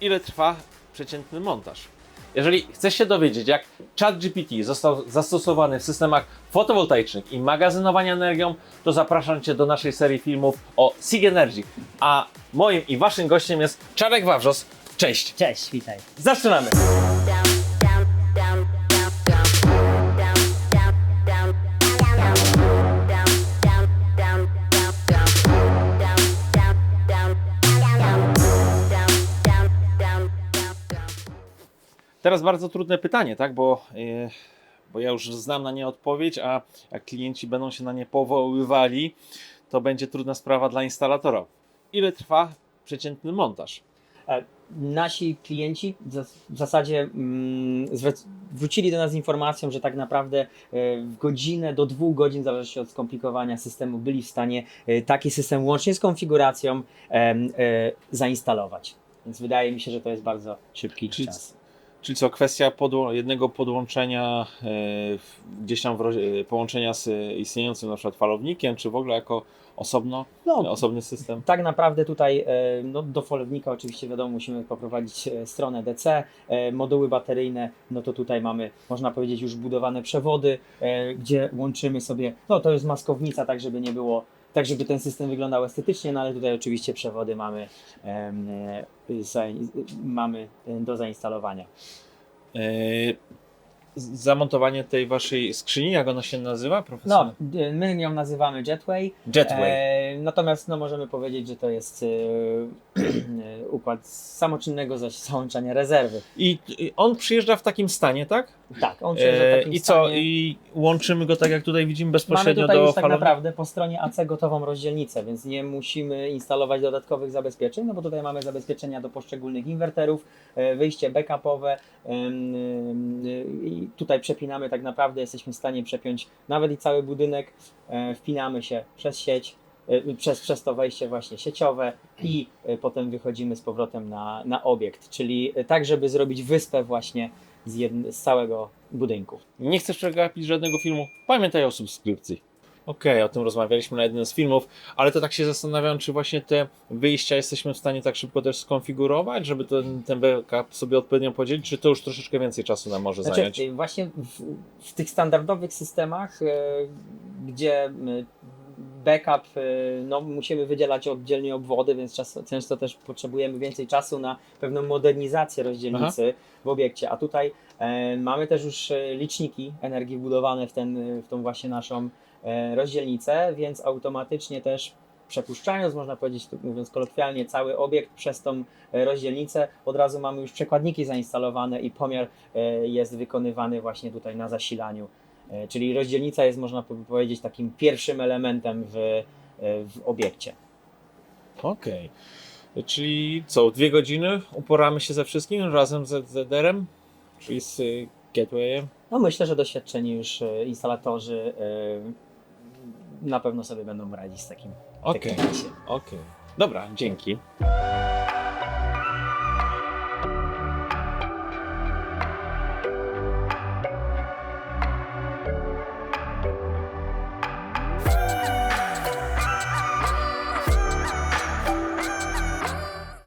ile trwa przeciętny montaż. Jeżeli chcesz się dowiedzieć, jak ChatGPT został zastosowany w systemach fotowoltaicznych i magazynowania energią, to zapraszam Cię do naszej serii filmów o Sig Energy. A moim i Waszym gościem jest Czarek Wawrzos. Cześć! Cześć, witaj. Zaczynamy! Teraz bardzo trudne pytanie, tak? Bo, yy, bo ja już znam na nie odpowiedź, a jak klienci będą się na nie powoływali, to będzie trudna sprawa dla instalatora. Ile trwa przeciętny montaż? E, Nasi klienci w zas- w zasadzie mm, wrócili do nas z informacją, że tak naprawdę e, w godzinę do dwóch godzin, w zależności od skomplikowania systemu, byli w stanie taki system łącznie z konfiguracją zainstalować. Więc wydaje mi się, że to jest bardzo szybki Czyli- czas. Czyli co, kwestia podło- jednego podłączenia, e, gdzieś tam e, połączenia z istniejącym na przykład falownikiem, czy w ogóle jako osobno, No, osobny system? Tak naprawdę tutaj e, no, do falownika oczywiście wiadomo musimy poprowadzić stronę DC, moduły bateryjne, no to tutaj mamy można powiedzieć już budowane przewody, gdzie łączymy sobie, no to jest maskownica tak żeby nie było, tak żeby ten system wyglądał estetycznie, no ale tutaj oczywiście przewody mamy, e, mamy e, do zainstalowania. E, zamontowanie tej waszej skrzyni, jak ona się nazywa? No, Profesjonalnie? e, my ją nazywamy Jetway, Jetway. Natomiast no, możemy powiedzieć, że to jest układ samoczynnego załączania rezerwy. I on przyjeżdża w takim stanie, tak? Tak, on przyjeżdża w E, takim I co? stanie. I łączymy go tak jak tutaj widzimy Mamy bezpośrednio tutaj do już tak naprawdę po stronie AC gotową rozdzielnicę, więc nie musimy instalować dodatkowych zabezpieczeń, no bo tutaj mamy zabezpieczenia do poszczególnych inwerterów, e, wyjście backupowe i tutaj przepinamy tak naprawdę, jesteśmy w stanie przepiąć nawet i cały budynek, e, wpinamy się przez sieć, e, przez, przez to wejście właśnie sieciowe i e, potem wychodzimy z powrotem na, na obiekt, czyli e, tak, żeby zrobić wyspę właśnie z, jedn- z całego budynku. Nie chcesz przegapić żadnego filmu? Pamiętaj o subskrypcji. Okej, o tym rozmawialiśmy na jednym z filmów, ale to tak się zastanawiam, czy właśnie te wyjścia jesteśmy w stanie tak szybko też skonfigurować, żeby ten, ten backup sobie odpowiednio podzielić, czy to już troszeczkę więcej czasu nam może Znaczy, zająć? y, właśnie w, w tych standardowych systemach, e, gdzie y, backup, y, no, musimy wydzielać oddzielnie obwody, więc czas, często też potrzebujemy więcej czasu na pewną modernizację rozdzielnicy w obiekcie. A tutaj e, mamy też już e, liczniki energii wbudowane w, ten, w tą właśnie naszą e, rozdzielnicę, więc automatycznie też przepuszczając, można powiedzieć, mówiąc kolokwialnie, cały obiekt przez tą e, rozdzielnicę, od razu mamy już przekładniki zainstalowane i pomiar e, jest wykonywany właśnie tutaj na zasilaniu. E, Czyli rozdzielnica jest, można po- powiedzieć, takim pierwszym elementem w, e, w obiekcie. Okej. Czyli co, dwie godziny uporamy się ze wszystkim razem z ZDR-em, czyli z y, Gatewayem? No myślę, że doświadczeni już e, instalatorzy e, na pewno sobie będą radzić z takim. Okej, takim okej. Dobra, dzięki.